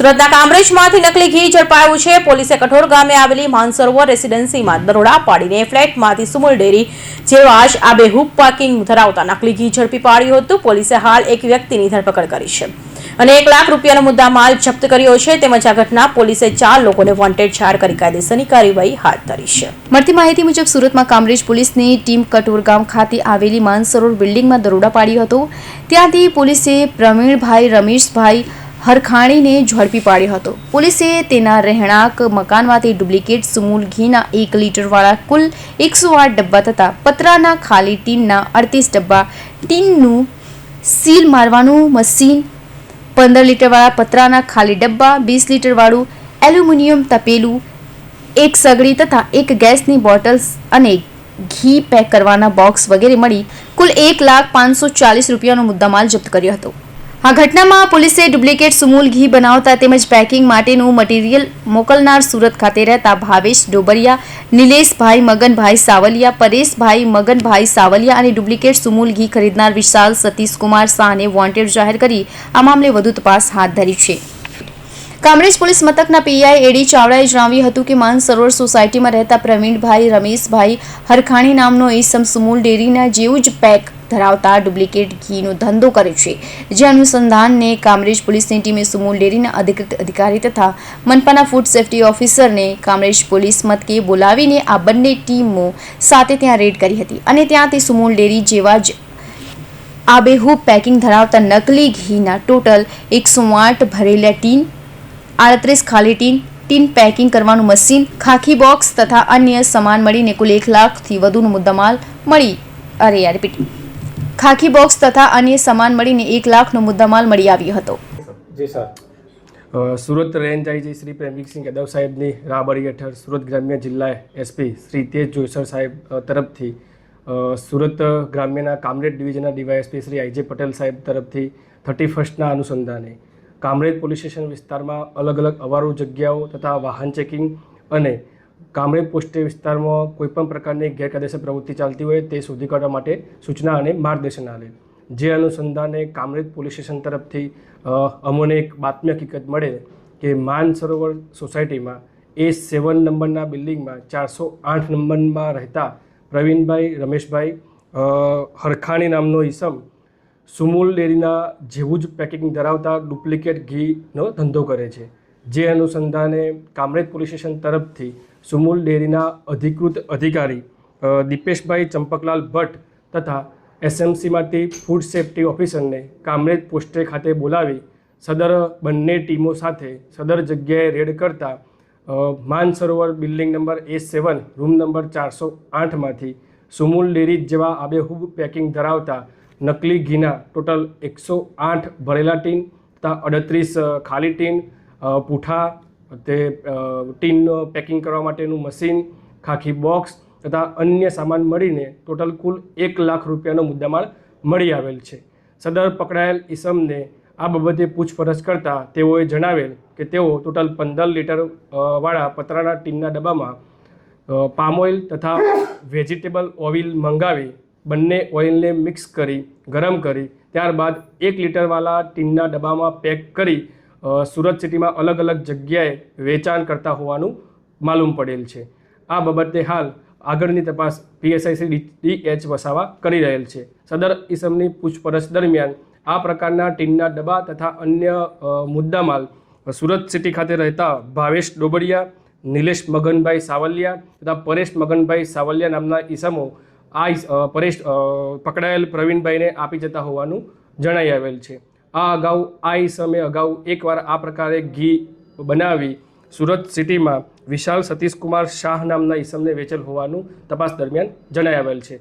સુરતના કામરેજમાંથી નકલી ઘી ઝડપાયું છે. પોલીસે કઠોર ગામે આવેલી માનસરોવર રેસિડેન્સીમાં દરોડા પાડીને ફ્લેટમાંથી સુમુલ ડેરી જેવા જ આબેહૂબ પાર્કિંગ ધરાવતા નકલી ઘી ઝડપી પાડ્યું હતું. પોલીસે હાલ એક વ્યક્તિની ધરપકડ કરી છે અને એક લાખ રૂપિયાનો મુદ્દા માલ જપ્ત કર્યો છે. તેમજ આ ઘટના પોલીસે ચાર લોકોને વોન્ટેડ જાહેર કરી કાયદેસરની કાર્યવાહી હાથ ધરી છે. મળતી માહિતી મુજબ સુરતમાં કામરેજ પોલીસની ટીમ કટોરગામ ખાતે આવેલી માનસરોવર બિલ્ડિંગમાં દરોડા પાડ્યો હતો. ત્યાંથી પોલીસે પ્રવીણભાઈ રમેશભાઈ હરખાણીને ઝડપી પાડ્યો હતો. પોલીસે તેના રહેણાંક, મકાનમાંથી ડુપ્લિકેટ સુમૂલ ઘીના એક લીટરવાળા કુલ એકસો આઠ ડબ્બા તથા પતરાના ખાલી ટીનના અડતીસ ડબ્બા ટીનનું સીલ મારવાનું મશીન, પંદર લીટરવાળા પતરાના ખાલી ડબ્બા, વીસ લીટરવાળું એલ્યુમિનિયમ તપેલું, એક સગડી તથા એક ગેસની બોટલ્સ અને ઘી પેક કરવાના બોક્સ વગેરે મળી કુલ એક લાખ પાંચસો ચાલીસ રૂપિયાનો મુદ્દામાલ જપ્ત કર્યો હતો. આ ઘટનામાં પોલીસે ડુપ્લિકેટ સુમૂલ ઘી બનાવતા તેમજ પેકિંગ માટેનું મટીરીયલ મોકલનાર સુરત ખાતે રહેતા ભાવેશ ડોબરિયા, નિલેશભાઈ મગનભાઈ સાવલિયા, પરેશભાઈ મગનભાઈ સાવલિયા અને ડુપ્લિકેટ સુમૂલ ઘી ખરીદનાર વિશાલ સતીશકુમાર શાહને વોન્ટેડ જાહેર કરી આ મામલે વધુ તપાસ હાથ ધરી છે. કામરેજ પોલીસ મથકના પીઆઈ એડી ચાવડાએ જણાવ્યું હતું કે માનસરોવર સોસાયટીમાં રહેતા પ્રવીણભાઈ, રમેશભાઈ હરખાણી નામનો ઈસમ સુમૂલ ડેરીના જેવું જ પેક ધરાવતા ડુપ્લિકેટ ઘીનો ધંધો કરે છે. જે અનુસંધાનને કામરેજ પોલીસની ટીમે સુમુલ ડેરીના અધિકૃત અધિકારી તથા મનપાના ફૂડ સેફ્ટી ઓફિસરને કામરેજ પોલીસ મથકે બોલાવીને આ બંને ટીમો સાથે ત્યાં રેડ કરી હતી અને ત્યાંથી સુમૂલ ડેરી જેવા જ આબેહૂબ પેકિંગ ધરાવતા નકલી ઘીના ટોટલ એકસો આઠ ભરેલા ટીન, આડત્રીસ ખાલી ટીન ટીન પેકિંગ કરવાનું મશીન, ખાખી બોક્સ તથા અન્ય સામાન મળીને કુલ એક લાખથી વધુનો મુદ્દામાલ મળી. અરે યાર, રિપીટ. ખાખી બોક્સ તથા અન્ય સામાન મળીને એક લાખનો મુદ્દામાલ મળી આવ્યો હતો. જી sir. Surat range IG Shri Premjitsinh Yadav સાહેબની રાબડી હેઠળ સુરત ગ્રામ્ય જિલ્લા એસપી શ્રી તેજ જોઈસર સાહેબ તરફથી સુરત ગ્રામ્યના Kamrej ડિવિઝનના DYSP Shri I J Patel સાહેબ તરફથી થર્ટી ફર્સ્ટના અનુસંધાને કામરેજ પોલીસ સ્ટેશન વિસ્તારમાં અલગ અલગ અવારો જગ્યાઓ તથા વાહન ચેકિંગ અને કામરેજ પોસ્ટે વિસ્તારમાં કોઈપણ પ્રકારની ગેરકાયદેસર પ્રવૃત્તિ ચાલતી હોય તે શોધી કાઢવા માટે સૂચના અને માર્ગદર્શન આવેલ જે અનુસંધાને કામરેજ પોલીસ સ્ટેશન તરફથી અમોને એક બાતમી હકીકત મળે કે માન સરોવર સોસાયટીમાં એ સેવન નંબરના બિલ્ડિંગમાં ચારસો આઠ નંબરમાં રહેતા પ્રવીણભાઈ, રમેશભાઈ હરખાણી નામનો ઈસમ સુમૂલ ડેરીના જેવું જ પેકિંગ ધરાવતા ડુપ્લિકેટ ઘીનો ધંધો કરે છે. જે અનુસંધાને કામરેજ પોલીસ સ્ટેશન તરફથી સુમૂલ ડેરીના અધિકૃત અધિકારી દીપેશભાઈ ચંપકલાલ ભટ્ટ તથા એસએમસીમાંથી ફૂડ સેફ્ટી ઓફિસરને કામરેજ પોસ્ટે ખાતે બોલાવી સદર બંને ટીમો સાથે સદર જગ્યાએ રેડ કરતા Mansarovar building number A seven, room number ચારસો આઠમાંથી સુમૂલ ડેરી જેવા આબેહૂબ પેકિંગ ધરાવતા નકલી ઘીના ટોટલ એકસો આઠ ભરેલા ટીન તથા અડત્રીસ ખાલી ટીન પૂઠા તે ટીનનું પેકિંગ કરવા માટેનું મશીન ખાખી બોક્સ તથા અન્ય સામાન મળીને ટોટલ કુલ એક લાખ રૂપિયાનો મુદ્દામાલ મળી આવેલ છે. સદર પકડાયેલ ઈસમને આ બાબતે પૂછપરછ કરતાં તેઓએ જણાવેલ કે તેઓ ટોટલ પંદર લીટર વાળા પતરાના ટીનના ડબ્બામાં અ, પામ ઓઇલ તથા વેજીટેબલ ઓઇલ મંગાવી બંને ઓઇલને મિક્સ કરી ગરમ કરી ત્યારબાદ એક લીટરવાળા ટીનના ડબ્બામાં પેક કરી સુરત સિટીમાં અલગ અલગ જગ્યાએ વેચાણ કરતા હોવાનું માલુમ પડેલ છે. આ બાબતે હાલ આગળની તપાસ પીએસઆઈસી ડી એચ વસાવા કરી રહેલ છે. સદર ઇસમની પૂછપરછ દરમિયાન આ પ્રકારના ટીનના ડબ્બા તથા અન્ય મુદ્દામાલ સુરત સિટી ખાતે રહેતા ભાવેશ ડોબડિયા નિલેશ મગનભાઈ સાવલિયા તથા પરેશ મગનભાઈ સાવલિયા નામના ઈસમો આ પરેશ પકડાયેલ પ્રવીણભાઈને આપી જતા હોવાનું જણાઈ આવેલ છે. આ અગાઉ આ ઈસમે અગાઉ એકવાર આ પ્રકારે ઘી બનાવી સુરત સિટીમાં વિશાલ સતીશકુમાર શાહ નામના ઈસમને વેચેલ હોવાનું તપાસ દરમિયાન જણાઈ આવેલ છે.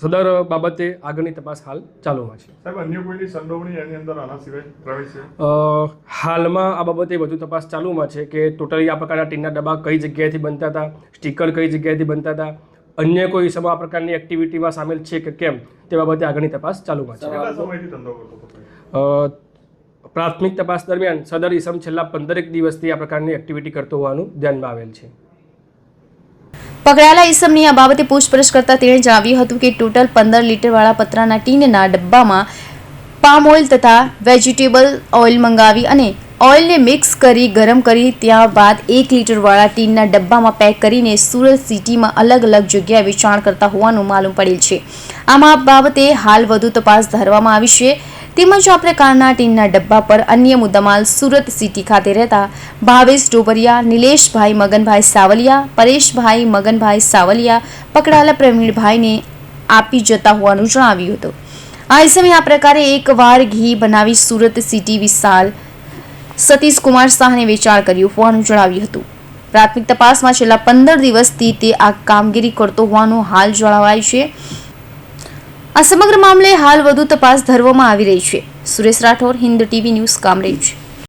સદર બાબતે આગળની તપાસ હાલ ચાલુમાં છે. સાહેબ અન્ય કોઈની સંડોવણી એની અંદર આના સિવાય હાલમાં આ બાબતે વધુ તપાસ ચાલુમાં છે કે ટોટલી આ પ્રકારના ટીનના ડબ્બા કઈ જગ્યાએથી બનતા હતા સ્ટીકર કઈ જગ્યાએથી બનતા હતા અન્ય કોઈ સમા આ પ્રકારની એક્ટિવિટીમાં સામેલ છે કે કેમ તે બાબતે આગળની તપાસ ચાલુમાં છે. કેટલા સમયથી ધંધો કરતો હતો અ, પ્રાથમિક તપાસ દરમિયાન સદર ઇસમ છેલ્લા પંદરેક દિવસથી આ પ્રકારની એક્ટિવિટી કરતો હોવાનું ધ્યાનમાં આવેલ છે. પકડાયેલા ઈસમની આ બાબતે પૂછપરછ કરતા તેણે જણાવ્યું હતું કે ટોટલ પંદર લીટરવાળા પતરાના ટીનના ડબ્બામાં પામ ઓઇલ તથા વેજીટેબલ ઓઇલ મંગાવી અને ઓઇલને મિક્સ કરી, ગરમ કરી, ત્યારબાદ એક લીટરવાળા ટીનના ડબ્બામાં પેક કરીને સુરત સિટીમાં અલગ અલગ જગ્યાએ વેચાણ કરતા હોવાનું માલુમ પડેલ છે. આમાં બાબતે હાલ વધુ તપાસ ધરવામાં આવી છે. તેમજ આ પ્રકારના ટીનના ડબ્બા પર અન્ય મુદ્દામાલ સુરત સિટી ખાતે રહેતા ભાવેશ ડોબરિયા, નિલેશભાઈ મગનભાઈ સાવલિયા, પરેશભાઈ મગનભાઈ સાવલિયા, પકડાયેલા પ્રવીણભાઈને આપી જતા હોવાનું જણાવ્યું હતું. આ સમયે આ પ્રકારે એકવાર ઘી બનાવી સુરત સિટી વિશાલ સતીશ કુમાર શાહને વેચાણ કર્યું હોવાનું જણાવ્યું હતું. પ્રાથમિક તપાસમાં છેલ્લા પંદર દિવસથી તે આ કામગીરી કરતો હોવાનું હાલ જણાવાય છે. આ સમગ્ર મામલે હાલ વધુ તપાસ ધરવામાં આવી રહી છે. Suresh Rathod, Hind TV news, Kamrej.